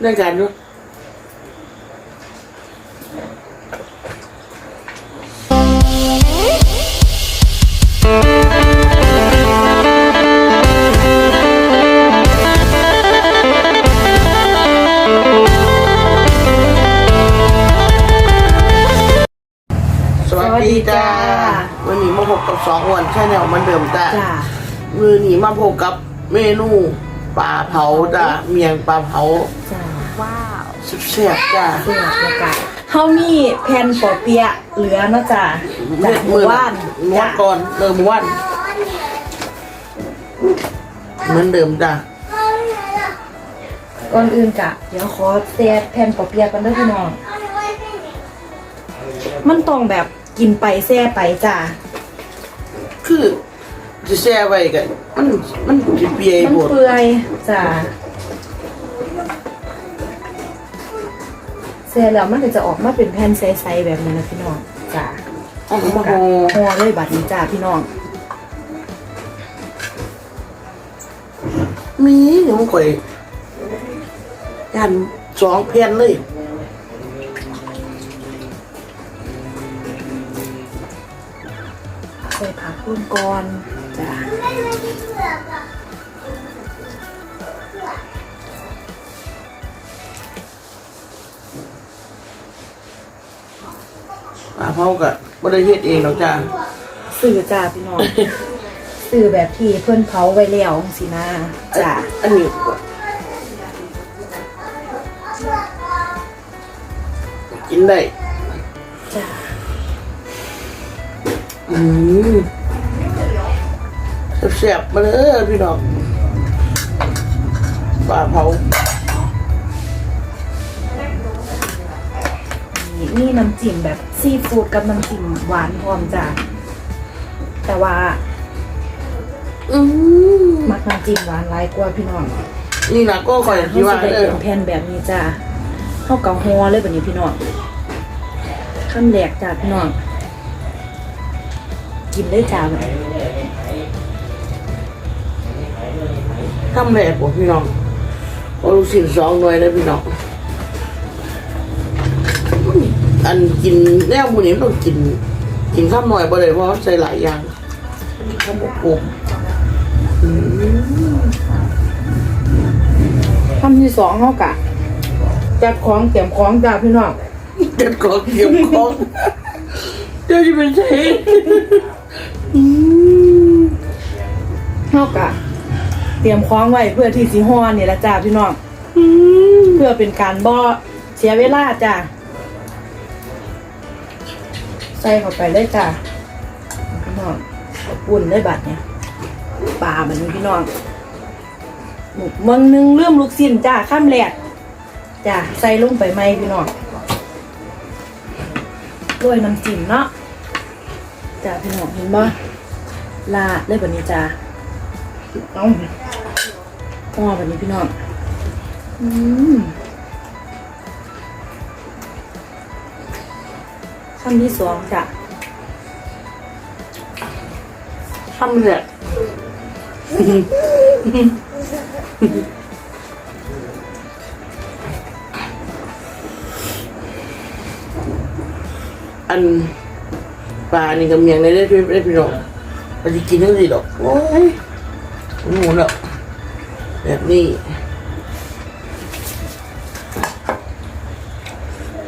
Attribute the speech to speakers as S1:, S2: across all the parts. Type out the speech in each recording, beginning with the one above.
S1: เรื่องการด้วยสวัสดีจ้าวันนี้มาพบกับสองวันใช่แนวเหมันเดิมจ้า
S2: จ้า
S1: มือนี้มาพบกับ เมนูปลาเผาจ้าเมียงปลาเผา
S2: จ้าว้าว
S1: แซ่บๆจ้า
S2: เสียบแล้วกันเฮามีแผ่นปอเปียะเหลือเนาะจ้าจากหมู่บ้าน
S1: ม้ว
S2: จ้าน
S1: ก่อนเริ่มวันเหมือนเดิมจ้า
S2: ก่อนอื่นกะเดี๋ยวขอแซ่แผ่นปอเปียะกันเด้อพี่น้อง มันต้องแบบกินไปแซ่ไปจ้า
S1: คือ จะแช่ไว้กันมันมันจะเปีย
S2: มัน
S1: บด
S2: เปื่อยจ้าแซ่แล้วมันก็จะออกมาเป็นแผ่นใสๆแบบนี้นะพี่น้องจ้า
S1: เอามา
S2: กะ
S1: ห่อ
S2: ห่อเลยบัดนี้จ้าพี่น้อง
S1: มีอยู่มันข่อยยันสองแผ่นเลย
S2: ใส่ผักพุ่นก่อน จ้า
S1: ปลาเผากับบ่ได้เฮ็ดเองหรอกจ้า
S2: สื่อจ้าพี่น้อง สื่อแบบที่เพื่อนเผาไว้แล้วสินะจ้า
S1: อันนี้กินได้
S2: จ้า
S1: อืม แซ่บๆมาเลยพี่น้องปลาเผา
S2: นี่นี่น้ำจิ้มแบบซีฟู้ดกับน้ำจิ้มหวานพร้อมจ้าแต่ว่า
S1: อืม
S2: มักน้ำจิ้มหวานหลายกว่าพี่น้อง
S1: นี่นะก็คอย
S2: เขา
S1: ที่ว่า
S2: จะได้
S1: เออ
S2: เป็นแผ่นแบบนี้จ้าเข้ากับฮอเลยแบบนี้พี่น้องข้ามแหลกจ้าพี่น้องกินได้จ้าแบบ
S1: ทำแหลกบ่พี่น้องโอ้ลูกชิ้นสองหน่วยเลยพี่น้องอันกินแนวหมูนี้มันต้องกิน กินข้าวหน่อยบ่ได้เพราะว่าใส่หลายอย่างข้าวหมกกบอืม
S2: คำที่สองเขากะจัดของเตรียมของจ้าพี่น้อง
S1: เด็ดของเกี่ยวของเดี๋ยวจะเป็นใช่อืม
S2: เท่ากับ เตรียมคล้องไว้เพื่อที่สีห้อนี่ละจ้าพี่น้อง
S1: อืม
S2: เพื่อเป็นการบ่เสียเวลาจ้าใส่เข้าไปเลยจ้าพี่น้องอุ่นได้บัดเนี่ยปลาแบบนี้พี่น้องหมูเมืองหนึงเริ่มลูกสิ้นจ้าข้ามแหลกจ้าใส่ลงไปไหมพี่น้องด้วยน้ำจิ้มเนาะจ้าพี่น้องเห็นบ่ลาดเลยแบบนี้จ้าเอา พ่อแบบนี้พี่น้องอืมคำที่สองจ้ะ
S1: ทำแหลกอันปลานี่ก็เมียงได้ได้พี่ได้พี่น้องมันจะกินทั้งสิดอกโอ้ยหมูเนาะ แบบนี้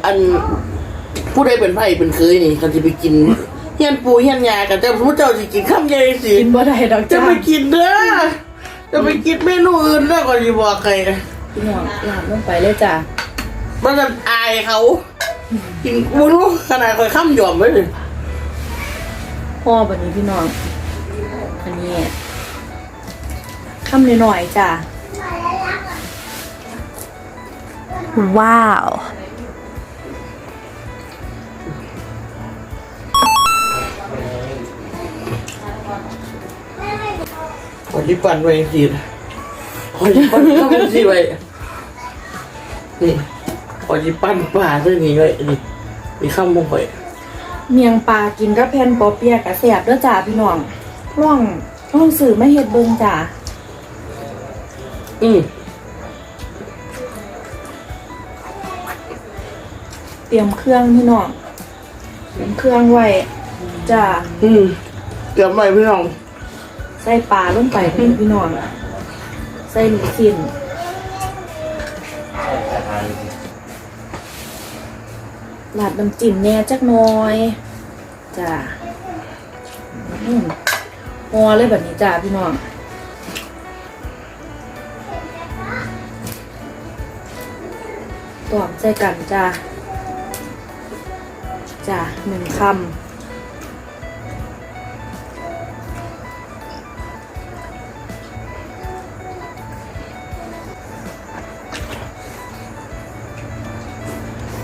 S1: อันผู้ใดเป็นไผ่เป็นเคยนี่เขาจะไปกินเฮียนปูเฮียนยากันแต่พระเจ้าจะกินข้ามใหญ่สิ
S2: กินบ่ได้ดอก
S1: จะ
S2: จ้า
S1: ไปกินเด้อจะไปกินเมนูอื่นเด้อก่อนจะบอกใคร
S2: พี่น้องลาดลงไปเลยจ้ะ
S1: มันจะอายเขา กินบุญขนาดคอยข้ามหย่อมไว้เลย
S2: พ่อแบบนี้พี่น้องอันนี้ คำหน่อยๆจ้ะ ว้าว
S1: ขอจิปั่นไว้สิขอจิปั่นข้ามสิไว้นี่ขอจิปั่นปลาเรื่องนี้ไว้นี่นี่ข้ามมงข่อย
S2: เมียงปลากินกับแผ่นปอเปียะกะแสบเด้อจ้าพี่น้องล่องล่องสื่อไม่เฮ็ดเบิ่งจ้า
S1: อืม
S2: เตรียมเครื่องพี่น้องเตรียมเครื่องไว้จ้า
S1: อืมเดี๋ยวใหม่พี่น้อง
S2: ใส่ปลาลงไปพี่พี่น้องใส่ลูกชิ้นลาดน้ำจิ้มแหน่จักหน่อยจ้าอืมหัวเลยแบบนี้จ้าพี่น้อง วมใส่กันจ้าจ้าหนึ่งคำ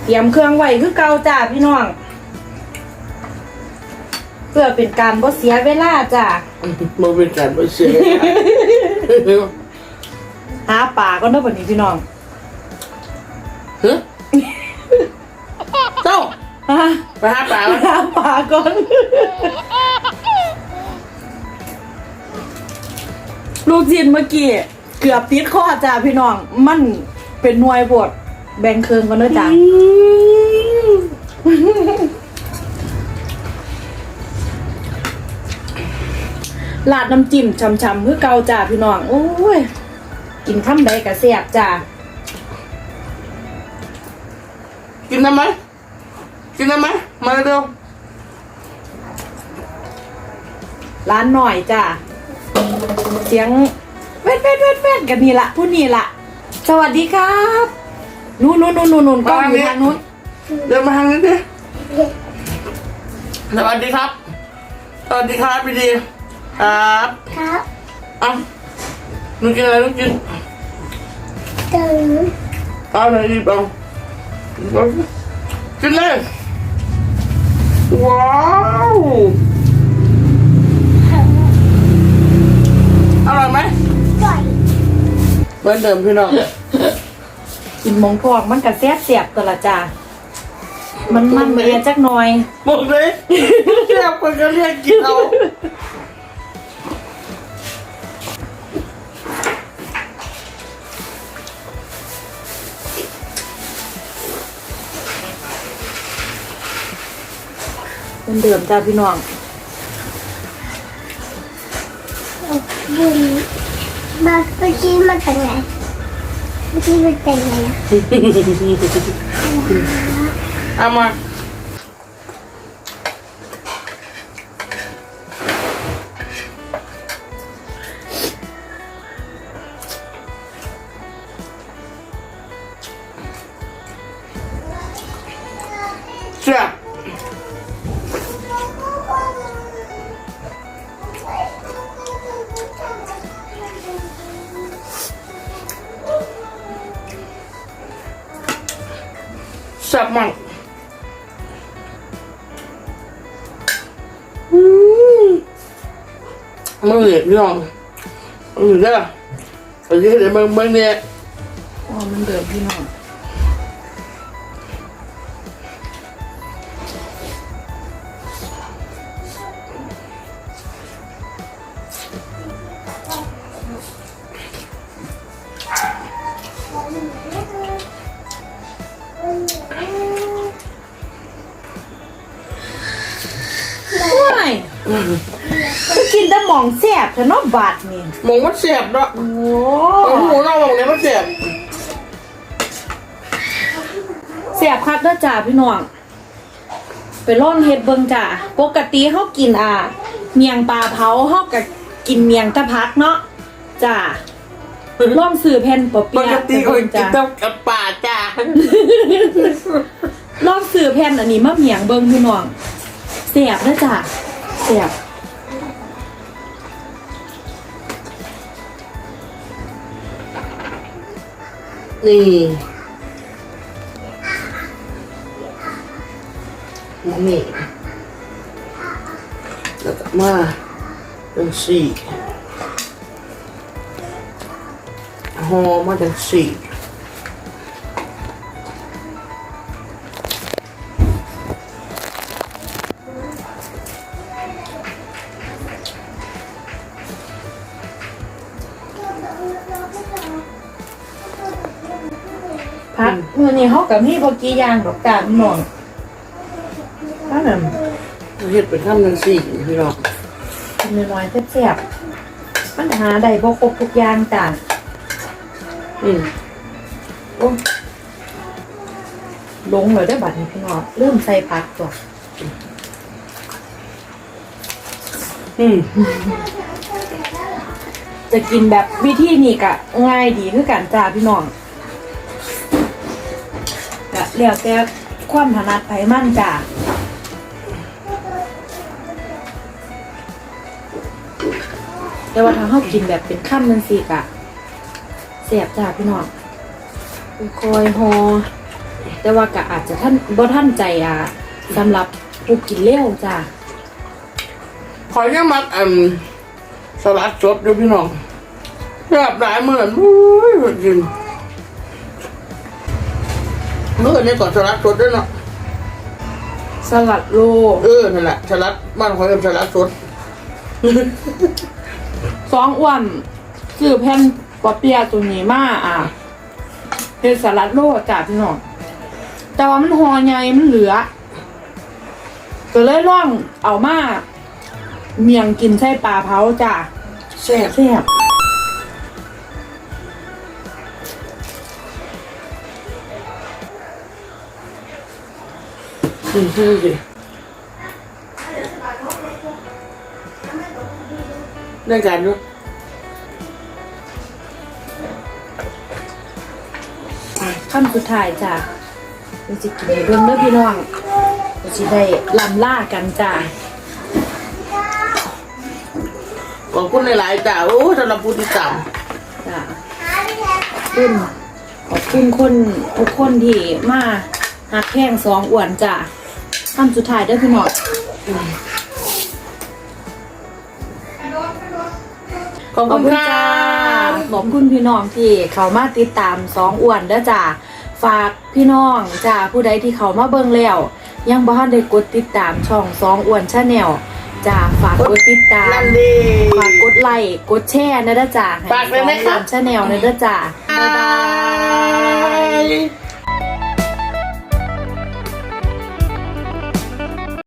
S2: เตรียมเครื่องไว้คือเก่าจ้าพี่น้อง เพื่อเป็นการบ่เสียเวลาจ้า
S1: มันเป็นการไม่เสีย
S2: หาป่าก็เด้อบัดนี้พี่น้อง
S1: ไปหาปลา
S2: หาป่าก่อนลูกจินเมื่อกี้ เกือบติดข้อจ้าพี่น้อง มันเป็นหน่วยบทแบ่งเครื่องกันเด้อจ้าลาดน้ำจิ้มช่ำๆคือเก่าจ้าพี่น้อง โอ้ย กินข้ามใดกะแซ่บจ้า
S1: กินได้ไหม กินได้ไหมมาเร็ว
S2: ร้านหน่อยจ้าเสียงเวดเวดเวดเวดกันนี่ละผู้นี่ละสวัสดีครับนู่นนู่นนู่นนู่นนู่นกล้องอยู่ทางนู้น
S1: เดินมาทางนี้ดิสวัสดีครับ สวัสดีครับพี่ดีครับ
S3: ครับ
S1: เอ้าหนูกินอะไรหนูกิน
S3: ตื่น
S1: เอาไหนดีบ้างกินเลย ว้าวอร่อยไหม
S3: ก่อย
S1: เหมือนเดิมพี่น้อง
S2: กินหมองพอกมันกะแซ่บเสียบตัวละจ้ามันมันเมียจักหน่อย
S1: บอกเลยเรียกคนก็เรียกกินเอา
S2: เป็นเดิมจ้าพี่น้อง
S3: บุญมาเมื่อกี้มันเป็นไงเมื่อกี้มันเป็นไงนะ
S1: เอามา แซ่บมากอืมมันเหลือพี่น้องมันเหลือได้อันนี้เดี๋ยวมึงมึงเนี่ย
S2: อ๋อมันเดิมพี่น้อง มันกินแต่หมองแซ่บแต่เนอกบาดนี่
S1: หมองมันเสียบเนาะ
S2: โอ้
S1: โอ้โหเราหมองเนี้ยมันเสียบ
S2: แซ่บคักเด้อจ้าพี่น้องไปล่องเฮ็ดเบิ่งจ้าปกติเฮากินอ่า เมียงปลาเผาเฮาก็กินเมียงตะพักเนาะจ้าล่องซื้อแผ่นปอ
S1: ป
S2: เปียะ
S1: กติเขากิน
S2: จ้า
S1: ต้องกับป่าจ้า
S2: ล่องซื้อแผ่นอันนี้มาเมียงเบิ่งพี่น้องแซ่บเด้อจ้า แซ่บ
S1: นี่นี่แล้วก็มาเป็นสี่หอมาเป็นสี่
S2: มื้อนี้เฮากับมีบ่กี่อย่างดอกจ้าพี่น้องถ้าแบบ
S1: เฮ็ดเป็นข้ามนังสี่พี่น้อง
S2: กินน้อยๆแซ่บๆมันหาได้บ่ครบทุกอย่างจ้า
S1: อืม
S2: โอ้ลงเลยได้อบัดนี้พี่น้องเริ่มใส่ผักตัว
S1: อืม
S2: จะกินแบบวิธีนี้ก็ง่ายดีคือกันจ้าพี่น้อง ก็แล้วแต่ความถนัดไผมันจ้าแต่ว่าถ้าเฮากินแบบเป็นข้ามมันสิกะแซ่บจ้าพี่น้องคอยๆฮอแต่ว่าก็อาจจะท่านบ่ท่านใจอะสำหรับผู้กินเร็วจ้า
S1: ขอยังมักอืมสลัดสดด้วยพี่น้องแบบหลายเหมือนอุ้ยจริง เมื่อนี้ก่อนสลัดสดด้วยเนาะ
S2: สลัดโล
S1: เออนั่นแหละสลัดบ้านเขาเรียกสลัดสด
S2: สองอ้วนซื้อแผ่นปอเปียะตัวนี้มาอะเป็นสลัดโลจ้ะพี่น้องแต่ว่ามันหอใหญ่มันเหลือ ก็เลยล่องเอามาเมียงกินใส่ปลาเผาจ้ะ
S1: แซ่บ
S2: แซ่บ
S1: อืมใช่สิได้การอยู่
S2: ขั้นสุดท้ายจ้ะเราจะกินให้เบิ่งเด้อพี่น้องเราจะได้ลำล่ากันจ้ะ
S1: ขอบคุณหลายๆจ้าโอ้สำหรับผู้ติดตาม
S2: จ้ะขอบคุณขอบคุณคนทุกคนที่มาหักแข้งสองอ้วนจ้ะ ขั้นสุดท้ายเด้อพี่น้อง
S1: ขอบ
S2: ขอบ
S1: คุ
S2: คุณณ
S1: ค่ะ
S2: จ้าขอบคุณพี่น้องที่เขามาติดตามสองอ้วนเด้อจ้าฝากพี่น้องจ้าผู้ใดที่เขามาเบิ่งแล้ว ยังบ่ทันได้กดติดตามช่องสองอ้วนชาแนลจ้าฝากกดติดตาม
S1: นั่นดี
S2: ฝากกดไลค์กดแชร์นะเด้อจ้าให้
S1: ฝากเลยไหม
S2: สอง
S1: ครั
S2: อ้
S1: บ
S2: วนชาแนลนะเด้อจ้าบ๊ายบาย
S1: Bye.